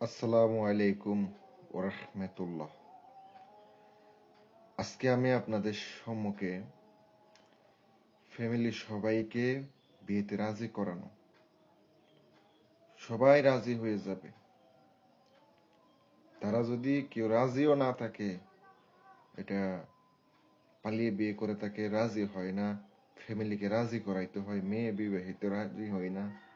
আসসালামু আলাইকুম ওরহমতুল্লাহ। আজকে আমি আপনাদের সম্মুখে ফ্যামিলি সবাইকে বিয়েতে রাজি করানো। সবাই রাজি হয়ে যাবে। তারা যদি কেউ রাজিও না থাকে, এটা পালিয়ে বিয়ে করে তাকে রাজি হয় না ফ্যামিলিকে রাজি করাইতে হয়, মেয়ে বিবাহিত রাজি হয় না।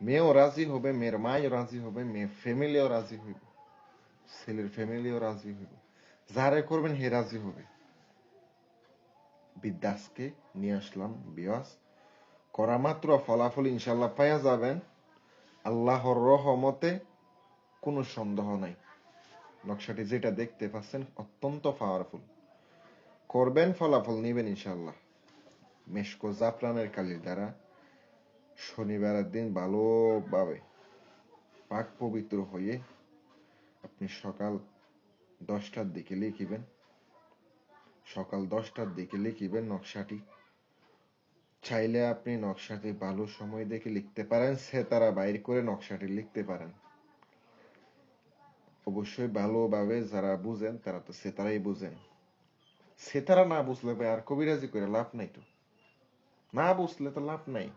মেয়েও রাজি হবে মেয়ের মাও রাজি হবে মেয়ের ফ্যামিলিও রাজি হইব ছেলের ফ্যামিলিও রাজি হইব যারে করবেন হে রাজি হবে বিদ্যাসকে নিয়ে আসলাম বিয়াস করা মাত্র ফলাফল ইনশাল্লাহ পাইয়া যাবেন আল্লাহর রহমতে কোনো সন্দেহ নাই। নকশাটি যেটা দেখতে পাচ্ছেন, অত্যন্ত পাওয়ারফুল করবেন ফলাফল নেবেন ইনশাল্লাহ মেশকো জাফরানের কালির দ্বারা শনিবারের দিন ভালোভাবে পাক পবিত্র হয়ে আপনি সকাল দশটার দিকে লিখিবেন। সকাল দশটার দিকে লিখিবেন নকশাটি। চাইলে আপনি নকশাটি ভালো সময় দেখে লিখতে পারেন, সে তারা বাইর করে নকশাটি লিখতে পারেন। অবশ্যই ভালোভাবে যারা বুঝেন, তারা তো সে তারাই বুঝেন। সে তারা না বুঝলে আর কবিরাজি করে লাভ নাই তো। না বুঝলে তো লাভ নাই।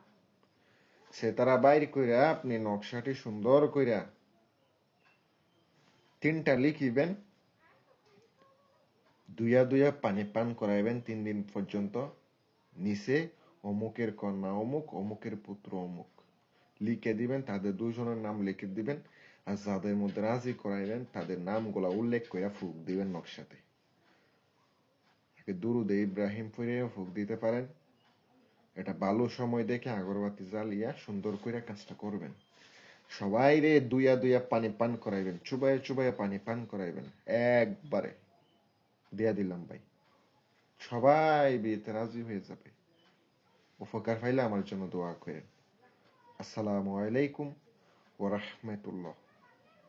সে তারা বাইর কইরা আপনি নকশাটি সুন্দর কইরা তিনটা লিখিবেন, দুইয়া দুইয়া পানি পান করাইবেন তিন দিন পর্যন্ত, নিচে অমুকের কন্যা অমুক, অমুকের পুত্র অমুক। লিখে দিবেন, তাদের দুজনের নাম লিখে দিবেন, আর যাদের মধ্যে রাজি করাইবেন, তাদের নামগুলা উল্লেখ করে ফুক দিবেন নকশাতে। দুরুদে ইব্রাহিম পড়ে ফুক দিতে পারেন এটা ভালো সময় দেখে আগরবাতি জ্বালিয়া সুন্দর করে কাজটা করবেন। সবাই রে দুইয়া দুইয়া পানি পান করাইবেন, চুবাইয়ে চুবাইয়া পানি পান করাইবেন, একবারে। দিয়া দিলাম ভাই। সবাই বিয়েতে রাজি হয়ে যাবে। উপকার পাইলে আমার জন্য দোয়া করেন। আসসালামু আলাইকুম ওরহমতুল্লাহ